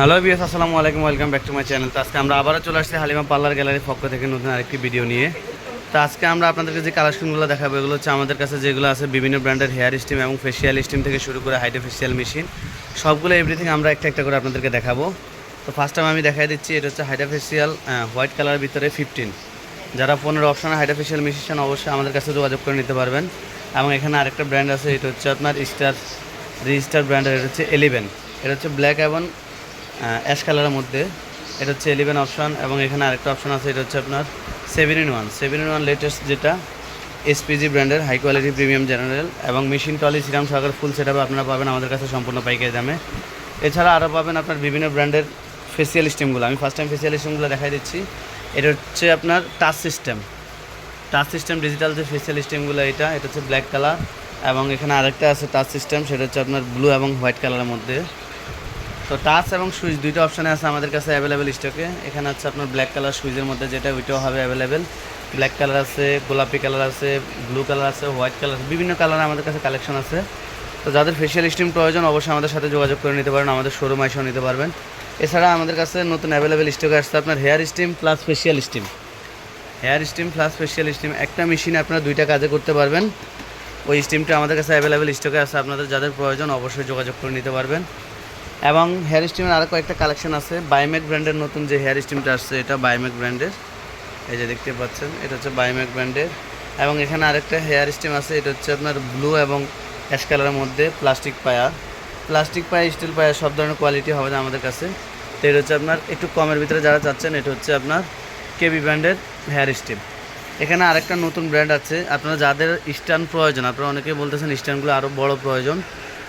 Hello BS আসসালামু আলাইকুম welcome back to my channel তো আজকে আমরা আবারও চলে আসছি হালিমা পার্লার গ্যালারির পক্ষ থেকে নতুন আরেকটি ভিডিও নিয়ে। তো আজকে আমরা আপনাদেরকে যে কালেকশনগুলো দেখাবো, এগুলো হচ্ছে আমাদের কাছে যেগুলো আছে বিভিন্ন ব্র্যান্ডের হেয়ার স্টিম এবং ফেশিয়াল স্টিম থেকে শুরু করে হাইড্রো ফেশিয়াল মেশিন সবগুলো এভরিথিং আমরা একটা একটা করে আপনাদেরকে দেখাবো। তো ফার্স্ট টাইম আমি দেখাই দিচ্ছি, এটা হচ্ছে হাইড্রো ফেশিয়াল হোয়াইট কালারের ভিতরে ফিফটিন যারা ফোনের অপশনে হাইড্রো ফেশিয়াল মেশিন অবশ্যই আমাদের কাছে যোগাযোগ করে নিতে পারবেন। এবং এখানে আরেকটা ব্র্যান্ড আছে, এটা হচ্ছে আপনার স্টার রেজিস্টার ব্র্যান্ডের এটা হচ্ছে এলিভেন এটা হচ্ছে ব্ল্যাক এবং অ্যাশ কালারের মধ্যে। এটা হচ্ছে এলিভেন অপশন এবং এখানে আরেকটা অপশান আছে, এটা হচ্ছে আপনার seven in one seven in one latest যেটা এসপিজি ব্র্যান্ডের হাই কোয়ালিটি প্রিমিয়াম জেনারেল এবং মেশিন টলি সিরাম সহকার ফুল সেট আপনারা পাবেন আমাদের কাছে সম্পূর্ণ পাইকারি দামে। এছাড়া আরও পাবেন আপনার বিভিন্ন ব্র্যান্ডের ফেসিয়াল স্টিমগুলো আমি ফার্স্ট টাইম ফেসিয়াল স্টিমগুলো দেখাই দিচ্ছি। এটা হচ্ছে আপনার touch system touch system digital যে ফেসিয়াল স্টিমগুলো এটা এটা হচ্ছে ব্ল্যাক কালার এবং এখানে আরেকটা আছে টাচ সিস্টেম সেটা হচ্ছে আপনার ব্লু এবং হোয়াইট কালারের মধ্যে। তো টাচ এবং সুইচ দুইটা অপশানে আছে আমাদের কাছে অ্যাভেলেবেল স্টকে এখানে আছে আপনার ব্ল্যাক কালার সুইচের মধ্যে যেটা ওইটাও হবে অ্যাভেলেবেল ব্ল্যাক কালার আছে, গোলাপি কালার আছে ব্লু কালার আছে হোয়াইট কালার আছে, বিভিন্ন কালার আমাদের কাছে কালেকশন আছে। তো যাদের ফেশিয়াল স্টিম প্রয়োজন অবশ্যই আমাদের সাথে যোগাযোগ করে নিতে পারেন, আমাদের শোরুম এসেও নিতে পারবেন। এছাড়া আমাদের কাছে নতুন অ্যাভেলেবেল স্টকে আসছে আপনার hair steam plus facial steam hair steam plus facial steam একটা মেশিনে আপনারা দুইটা কাজে করতে পারবেন। ওই স্টিমটা আমাদের কাছে অ্যাভেলেবেল স্টকে আছে, আপনাদের যাদের প্রয়োজন অবশ্যই যোগাযোগ করে নিতে পারবেন। এবং হেয়ার স্টিমের আরও কয়েকটা কালেকশন আছে। বায়োমেক ব্র্যান্ডের নতুন যে হেয়ার স্টিমটা আসছে, এটা বায়োমেক ব্র্যান্ডের এই যে দেখতে পাচ্ছেন, এটা হচ্ছে বায়োমেক ব্র্যান্ডের এবং এখানে আরেকটা হেয়ার স্টিম আছে, এটা হচ্ছে আপনার ব্লু এবং অ্যাশ কালারের মধ্যে প্লাস্টিক পায়া। প্লাস্টিক পায়া স্টিল পায়া, সব ধরনের কোয়ালিটি হবে আমাদের কাছে। তো এটা হচ্ছে আপনার, একটু কমের ভিতরে যারা চাচ্ছেন, এটা হচ্ছে আপনার কেবি ব্র্যান্ডের হেয়ার স্টিম এখানে আরেকটা নতুন ব্র্যান্ড আছে। আপনারা যাদের স্ট্যান্ড প্রয়োজন, আপনারা অনেকেই বলতেছেন স্ট্যান্ডগুলো আরও বড় প্রয়োজন।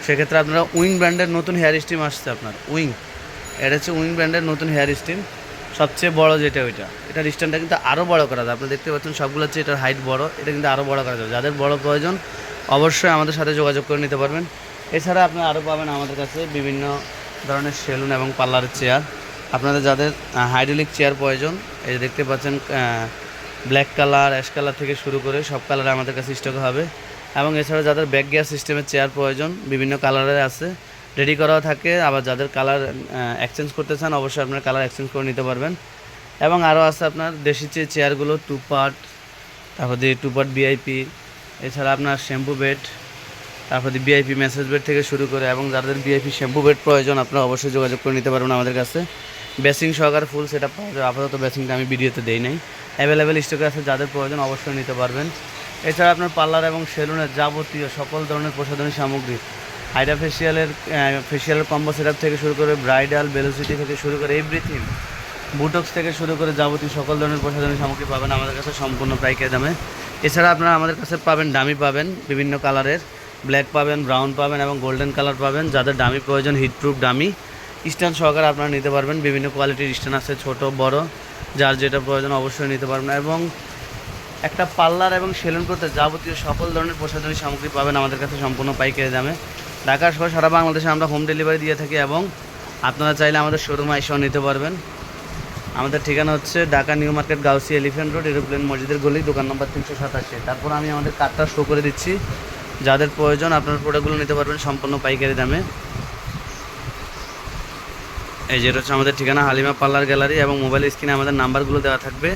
সেক্ষেত্রে আপনারা উইং ব্র্যান্ডের নতুন হেয়ার স্টিম আসছে আপনার, উইং। এটা হচ্ছে উইং ব্র্যান্ডের নতুন হেয়ার স্টিম। সবচেয়ে বড় যেটা ওইটা, এটার স্ট্যান্ডটা কিন্তু আরও বড় করা যায় আপনারা দেখতে পাচ্ছেন সবগুলো হচ্ছে এটার হাইট বড়, এটা কিন্তু আরও বড় করা যাবে। যাদের বড় প্রয়োজন, অবশ্যই আমাদের সাথে যোগাযোগ করে নিতে পারবেন। এছাড়া আপনি আরও পাবেন আমাদের কাছে বিভিন্ন ধরনের সেলুন এবং পার্লারের চেয়ার। আপনাদের যাদের হাইড্রোলিক চেয়ার প্রয়োজন, এই দেখতে পাচ্ছেন ব্ল্যাক কালার অ্যাশ কালার থেকে শুরু করে সব কালারে আমাদের কাছে স্টক হবে। এবং এছাড়া যাদের ব্যাক গিয়ার সিস্টেমের চেয়ার প্রয়োজন, বিভিন্ন কালারের আছে রেডি করাও থাকে। আবার যাদের কালার এক্সচেঞ্জ করতে চান, অবশ্যই আপনার কালার এক্সচেঞ্জ করে নিতে পারবেন। এবং আরও আছে আপনার দেশি যে চেয়ারগুলো টু পার্ট তারপর দিয়ে টু পার্ট বিআইপি এছাড়া আপনার শ্যাম্পু বেড তারপর দিয়ে বিআইপি মেসেজ বেড থেকে শুরু করে, এবং যাদের বিআইপি শ্যাম্পু বেড প্রয়োজন, আপনারা অবশ্যই যোগাযোগ করে নিতে পারবেন আমাদের কাছে। বেসিং সহকারে ফুল সেটা পাওয়া যাবে। আপাতত বেসিংটা আমি ভিডিওতে দেই নাই। অ্যাভেলেবেল স্টকে আছে, যাদের প্রয়োজন, অবশ্যই নিতে পারবেন। এছাড়া আপনার পার্লার এবং সেলুনের যাবতীয় সকল ধরনের প্রসাধনী সামগ্রী, হাইড্রা ফেশিয়ালের ফেশিয়ালের কম্বো সেট থেকে শুরু করে ব্রাইডাল বেলোসিটি থেকে শুরু করে এভরিথিং বুটক্স থেকে শুরু করে যাবতীয় সকল ধরনের প্রসাধনী সামগ্রী পাবেন আমাদের কাছে সম্পূর্ণ পাইকারি দামে। এছাড়া আপনারা আমাদের কাছে পাবেন ডামি পাবেন, বিভিন্ন কালারের ব্ল্যাক পাবেন ব্রাউন পাবেন এবং গোল্ডেন কালার পাবেন, যাদের ডামি প্রয়োজন হিটপ্রুফ ডামি স্ট্যান্ড সহকারে আপনারা নিতে পারবেন, বিভিন্ন কোয়ালিটির স্ট্যান্ড আছে, ছোট, বড়, যার যেটা প্রয়োজন অবশ্যই নিতে পারবেন এবং একটা পার্লার এবং সেলুন করতে যাবতীয় সকল ধরনের প্রসাধনী সামগ্রী পাবেন আমাদের কাছে সম্পূর্ণ পাইকারি দামে। ঢাকা সহ সারা বাংলাদেশে আমরা হোম ডেলিভারি দিয়ে থাকি এবং আপনারা চাইলে আমাদের শোরুমে এসেও নিতে পারবেন। আমাদের ঠিকানা হচ্ছে Dhaka new market Gausia elephant road, aeroplane মসজিদের গলি, দোকান নম্বর তিনশো সাতাশি। তারপর আমি আমাদের কার্ডটা শো করে দিচ্ছি। যাদের প্রয়োজন আপনার প্রোডাক্টগুলো নিতে পারবেন সম্পূর্ণ পাইকারি দামে। এই যেটা হচ্ছে আমাদের ঠিকানা, হালিমা পার্লার গ্যালারি এবং মোবাইল স্ক্রিনে আমাদের নাম্বারগুলো দেওয়া থাকবে।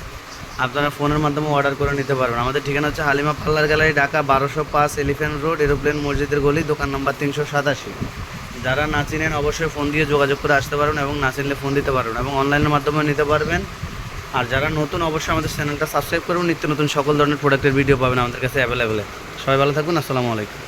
আপনারা ফোনের মাধ্যমে অর্ডার করে নিতে পারবেন। আমাদের ঠিকানা হচ্ছে হালিমা পার্লার গ্যালারি, ঢাকা বারোশো পাঁচ এলিফ্যান্ট রোড, এরোপ্লেন, মসজিদের গলি, দোকান নম্বর তিনশো সাতাশি। যারা না চিনেন, অবশ্যই ফোন দিয়ে যোগাযোগ করে আসতে পারবেন এবং না চিনলে ফোন দিতে পারবেন এবং অনলাইনের মাধ্যমে নিতে পারবেন। আর যারা নতুন, অবশ্যই আমাদের চ্যানেলটা সাবস্ক্রাইব করুন। নিত্য নতুন সকল ধরনের প্রোডাক্টের ভিডিও পাবেন আমাদের কাছে অ্যাভেলেবেল সবাই ভালো থাকুন, আসসালামু আলাইকুম।